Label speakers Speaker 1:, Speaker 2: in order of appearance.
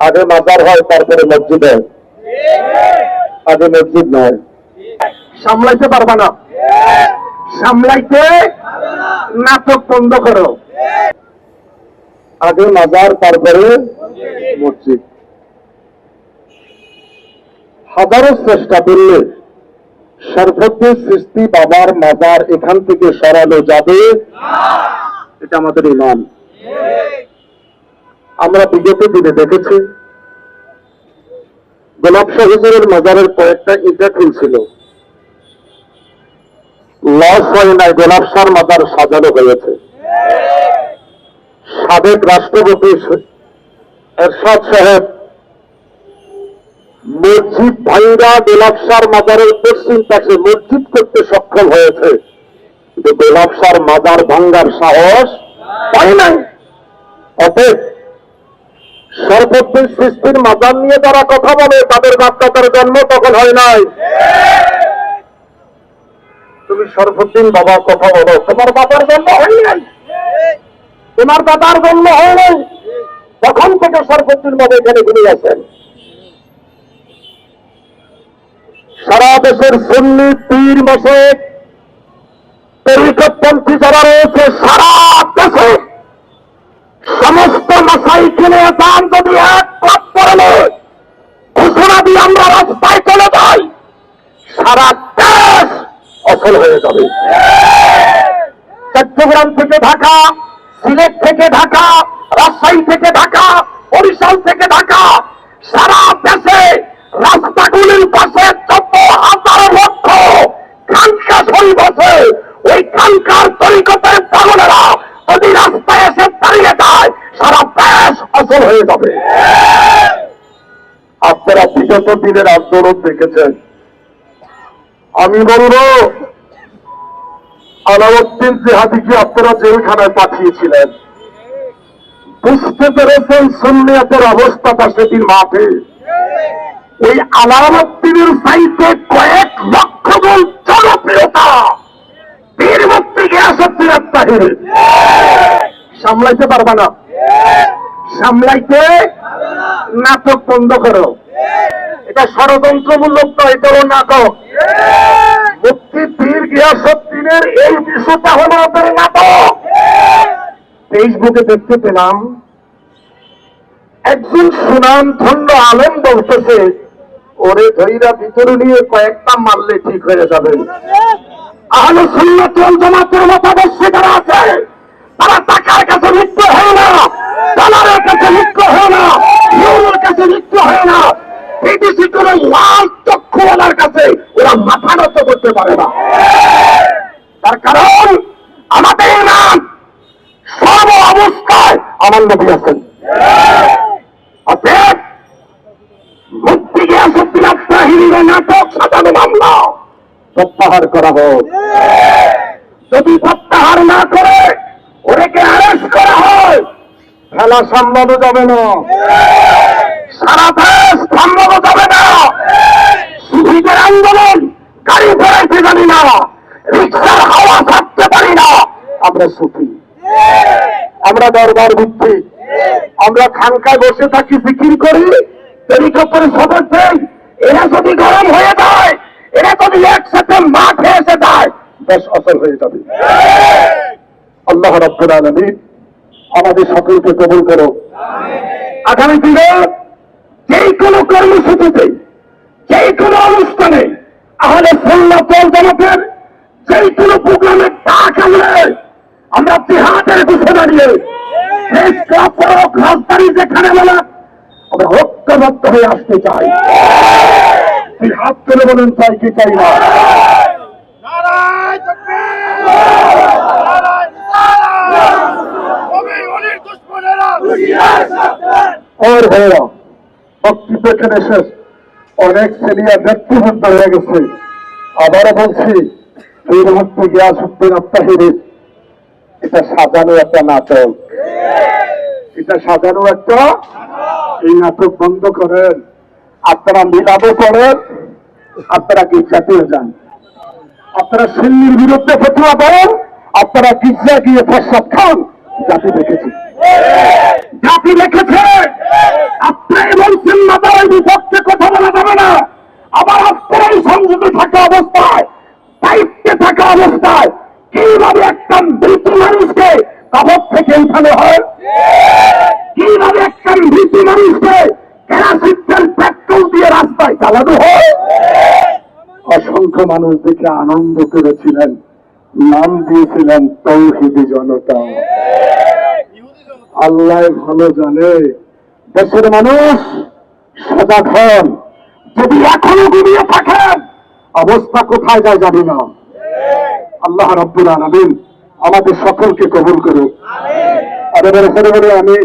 Speaker 1: আগে মাজার হয়, তারপরে মসজিদ হয়। আগে মসজিদ নয়। সামলাইতে পারবা না। সামলাইতে নাটক বন্ধ করো। আগে মাজার, তারপরে মসজিদ। হাজারো চেষ্টা করলে সর্বত্র সৃষ্টি বাবার মাজার এখান থেকে সরানো যাবে। এটা আমাদের ইমান। আমরা বিগত দিনে দেখেছি, গোলাপ শাহুজুরের মাজারের কয়েকটা ইটা খুলছিল। লস হয় নাই গোলাপ শাহর মাজার সাজানো হয়েছে। সাবেক রাষ্ট্রপতি এরশাদ সাহেব মসজিদ ভাইরা গোলাপসার মাজারের পশ্চিম পাশে মসজিদ করতে সক্ষম হয়েছে। কিন্তু গোলাপসার মাজার ভাঙ্গার সাহস পায় নাই। অতএব সর্বত্র সৃষ্টির মাজার নিয়ে যারা কথা বলে, তাদের বাচ্চাটার জন্ম তখন হয় নাই। তুমি সর্বদিন বাবা কথা বলো, তোমার বাবার জন্ম হয় নাই। তোমার দাদার জন্ম হয় নাই। তখন থেকে সর্বদিন বাবা এখানে ঘুরে গেছেন সারা দেশের সুন্নি পীর মাসে তরিকপন্থী যারা রয়েছে, সারা দেশে সমস্ত মাসাই কিনে যদি ঘোষণা দিয়ে আমরা রাস্তায় চলে যাই, সারা দেশ অচল হয়ে যাবে। চট্টগ্রাম থেকে ঢাকা, সিলেট থেকে ঢাকা, রাজশাহী থেকে ঢাকা, বরিশাল থেকে ঢাকা, সারা দেশে অচল হয়ে যাবে। আপনারা বিগত দিনের আন্দোলন দেখেছেন। আমি বলব, আলাউদ্দিন জেহাদিকে আপনারা জেলখানায় পাঠিয়েছিলেন। বুঝতে পেরেছেন সুন্নিয়াতের অবস্থাটা সেদিন মাঠে। ওই আলাউদ্দিনের সাইতে কয়েক লক্ষ গুণ জনপ্রিয়তা বীর মুক্তি গিয়াসুদ্দিন আত্মাহির সামলাইতে পারবা না। সামলাইতে নাটক বন্ধ করো। এটা ষড়যন্ত্রমূলক নয় এটাও নাটক। মুক্তি পীর গিয়াসুদ্দিনের এই বিষয়টা হলো ওদের নাটক। ফেসবুকে দেখতে পেলাম, একজন সুনাম ধন্য আলেম বলতেছে, ওরে ধৈরা, ভিতরে নিয়ে কয়েকটা মারলে ঠিক হয়ে যাবে। আহলে সুন্নাত ওয়াল জামাতের মতাদর্শে যারা আছে তারা টাকার কাছে লিপ্ত হয় না ডলারের কাছে লিপ্ত হয় না ইউরোর কাছে লিপ্ত হয় না বিদেশি কোন লাল চক্ষুওয়ালার কাছে ওরা মাথা নত করতে পারে না। তার কারণ আমাদের নাম সর্ব অবস্থায় আমার নবী আছেন। যদি প্রত্যাহার না করে ওদেরকে করা হয়, খেলা সারা দেশ সামলানো যাবে না। সুফিদের আন্দোলন, গাড়ি ফেরাইতে জানি না, রিক্সার হাওয়া থাকতে পারি না। আমরা সুফি আমরা দরবার ভিত্তিক আমরা খানকায় বসে থাকি জিকির করি হেলিকপ্টারে সদর দেই। এরা যদি গরম হয়ে যায়, এরা যদি একসাথে মাঠে এসে যায় বেশ অসল হয়ে যাবে। আল্লাহ রব্বুল আলমিন আমাদের সকলকে কবুল করো আগামী দিনে যেই কোনো কর্মসূচিতে যেই কোনো অনুষ্ঠানে আহলে সুন্নাত ওয়াল জামাতের যেই কোনো প্রোগ্রামে ডাক আনলে আমরা জিহাদের ঘোষণা দিয়ে দেশ ক্লাব হোক রাজধানী যেখানে বলা আমরা ঐক্যবদ্ধ হয়ে আসতে চাই। হাত তুলে বলেন চাই কি চাই না?
Speaker 2: নারায় রিসালাত কবি অলির
Speaker 1: অনেক সিনিয়র ব্যক্তিবদ্ধ হয়ে গেছে। আবারও বলছি, এই মুহূর্তে গিয়াসুদ্দিন আত্মাহিরি, এটা সাজানো একটা নাটক। এটা সাজানো একটা এই নাটক বন্ধ করেন। আপনারা মিলাবো করেন, আপনারা গির্জাতেও যান। আপনারা সিন্নির বিরুদ্ধে ফতুয়া দেন, আপনারা গির্জা গিয়ে প্রস্তাব খান। জাতি দেখেছি। জাতি দেখেছে। অবস্থায় কীভাবে একটা মৃত মানুষকে কবর থেকে উঠানো হয়? কীভাবে একটা মৃত মানুষকে কেরাসিন পেট্রোল দিয়ে রাস্তায় চালানো হয়? অসংখ্য মানুষ দেখে আনন্দ করেছিলেন, নাম দিয়েছিলেন তৌহিদি জনতা। আল্লাহ ভালো জানে, দেশের মানুষ সজাগ হন। যদি এখনও ঘুমিয়ে থাকেন, অবস্থা কোথায় যায় জানি না। আল্লাহ রব্বুল আলমিন আমাদের সকলকে কবুল করুক। আর এবার আমি